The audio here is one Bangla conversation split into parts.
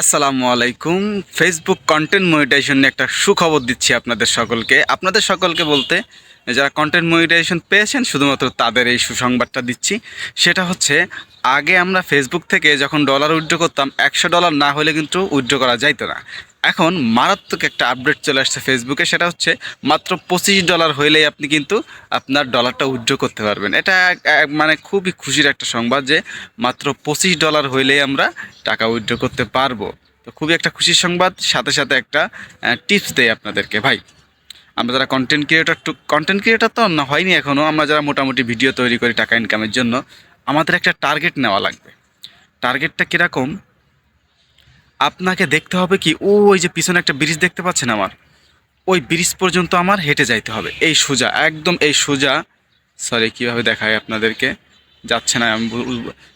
আসসালামু আলাইকুম। ফেসবুক কন্টেন্ট মনিটাইজেশন নিয়ে একটা সুখবর দিচ্ছি আপনাদের সকলকে। আপনাদের সকলকে বলতে, যারা কন্টেন্ট মনিটাইজেশন পেয়েছেন, শুধুমাত্র তাদের এই সুসংবাদটা দিচ্ছি। সেটা হচ্ছে, আগে আমরা ফেসবুক থেকে যখন ডলার উইড্রো করতাম, একশো ডলার না হলে কিন্তু উইড্রো করা যাইতো না। এখন মারাত্মক একটা আপডেট চলে আসছে ফেসবুকে সেটা হচ্ছে মাত্র পঁচিশ ডলার হইলেই আপনি কিন্তু আপনার ডলারটা উইথড্র করতে পারবেন। এটা মানে খুবই খুশির একটা সংবাদ যে মাত্র পঁচিশ ডলার হইলেই আমরা টাকা উইথড্র করতে পারব। তো খুবই একটা খুশির সংবাদ, সাথে সাথে একটা টিপস দেয় আপনাদেরকে ভাই। আমরা যারা content creator to content creator তো না, হয়নি এখনও আমরা যারা মোটামুটি ভিডিও তৈরি করি টাকা ইনকামের জন্য, আমাদের একটা টার্গেট নেওয়া লাগবে। টার্গেটটা কীরকম? আপনাকে দেখতে হবে কি ও ওই যে পিছনে একটা ব্রিজ দেখতে পাচ্ছেন আমার? ওই ব্রিজ পর্যন্ত আমার হেঁটে যাইতে হবে। এই সোজা, একদম এই সোজা সরি কীভাবে দেখায় আপনাদেরকে? যাচ্ছে না, আমি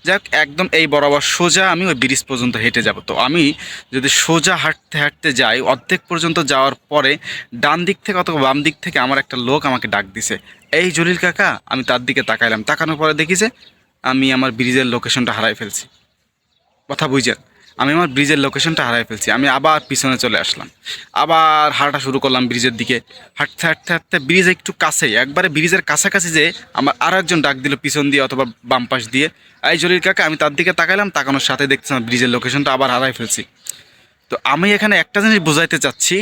যাক, একদম এই বরাবর সোজা আমি ওই ব্রিজ পর্যন্ত হেঁটে যাব। তো আমি যদি সোজা হাঁটতে হাঁটতে যাই, অর্ধেক পর্যন্ত যাওয়ার পরে ডান দিক থেকে অথবা বাম দিক থেকে আমার একটা লোক আমাকে ডাক দিছে। এই জলিল কাকা, আমি তার দিকে তাকাইলাম। তাকানোর পরে দেখি যে আমি আমার ব্রিজের লোকেশনটা হারাই ফেলছি। কথা বুঝছেন? আমি আমার ব্রিজের লোকেশনটা হারাই ফেলছি। আমি আবার পিছনে চলে আসলাম। আবার হাঁটা শুরু করলাম ব্রিজের দিকে। হাঁটতে হাঁটতে হাঁটতে ব্রিজ একটু কাছেই, একবারে ব্রিজের কাছাকাছি যে আমার আর একজন ডাক দিল পিছন দিয়ে অথবা বাম পাশ দিয়ে, এই জলির কাকা, আমি তার দিকে তাকাইলাম, তাকানোর সাথে দেখছিলাম ব্রিজের লোকেশনটা আবার হারাই ফেলছি। তো আমি এখানে একটা জিনিস বোঝাইতে চাচ্ছি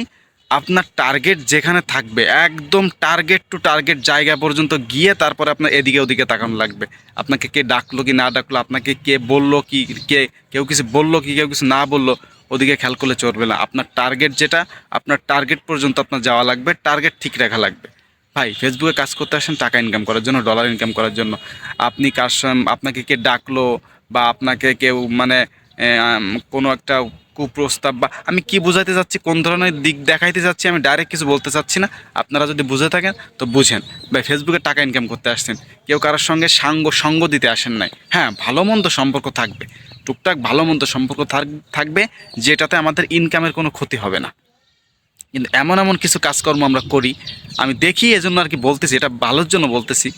আপনার টার্গেট যেখানে থাকবে, একদম টার্গেট টু টার্গেট জায়গা পর্যন্ত গিয়ে তারপরে আপনার এদিকে ওদিকে তাকানো লাগবে। আপনাকে কে ডাকলো কি না ডাকলো, আপনাকে কে বলল কি, কে, কেউ কিছু বলল কি, কেউ কিছু না বলল, ওদিকে খেয়াল করলে চলবে না। আপনার টার্গেট যেটা, আপনার টার্গেট পর্যন্ত আপনার যাওয়া লাগবে টার্গেট ঠিক রাখা লাগবে। ভাই ফেসবুকে কাজ করতে আসেন টাকা ইনকাম করার জন্য ডলার ইনকাম করার জন্য। আপনি কার আপনাকে কে ডাকলো বা আপনাকে কেউ মানে কোনো একটা কুপ্রস্তাব বা আমি কি বোঝাতে চাচ্ছি, কোন ধরনের দিক দেখাইতে চাচ্ছি, আমি ডাইরেক্ট কিছু বলতে চাচ্ছি না। আপনারা যদি বুঝে থাকেন, তো বুঝেন। ভাই ফেসবুকে টাকা ইনকাম করতে আসছেন। কেউ কারোর সঙ্গে সাঙ্গ, সঙ্গ দিতে আসেন নাই। হ্যাঁ ভালো মন্দ সম্পর্ক থাকবে। টুকটাক ভালো মন্দ সম্পর্ক থাক- থাকবে, যেটাতে আমাদের ইনকামের কোনো ক্ষতি হবে না। কিন্তু এমন এমন কিছু কাজকর্ম আমরা করি, আমি দেখি, এজন্য আর কি বলতেছি, এটা ভালোর জন্য বলতেছি।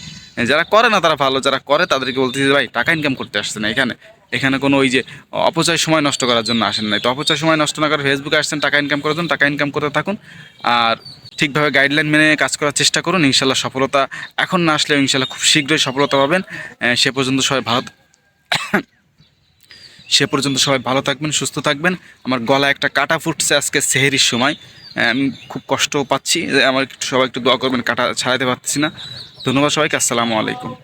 যারা করে না, তারা ভালো, যারা করে, তাদেরকে বলতেছি ভাই, টাকা ইনকাম করতে আসছে না এখানে। এখানে কোনো ওই যে, অপচয় সময় নষ্ট করার জন্য আসেন নাই। তো অপচয় সময় নষ্ট না করে ফেসবুকে আসছেন, টাকা ইনকাম করার জন্য, টাকা ইনকাম করতে থাকুন। আর ঠিকভাবে গাইডলাইন মেনে কাজ করার চেষ্টা করুন। ইনশাল্লাহ সফলতা এখন না আসলে ইনশাল্লাহ খুব শীঘ্রই সফলতা পাবেন। সে পর্যন্ত সবাই ভালো সে পর্যন্ত সবাই ভালো থাকবেন, সুস্থ থাকবেন। আমার গলায় একটা কাটা ফুটছে আজকে সেহেরির সময়। আমি খুব কষ্টও পাচ্ছি। আমার সবাই একটু দোয়া করবেন, কাটা ছাড়াতে পারতেছি না। ধন্যবাদ সবাইকে, আসসালামু আলাইকুম।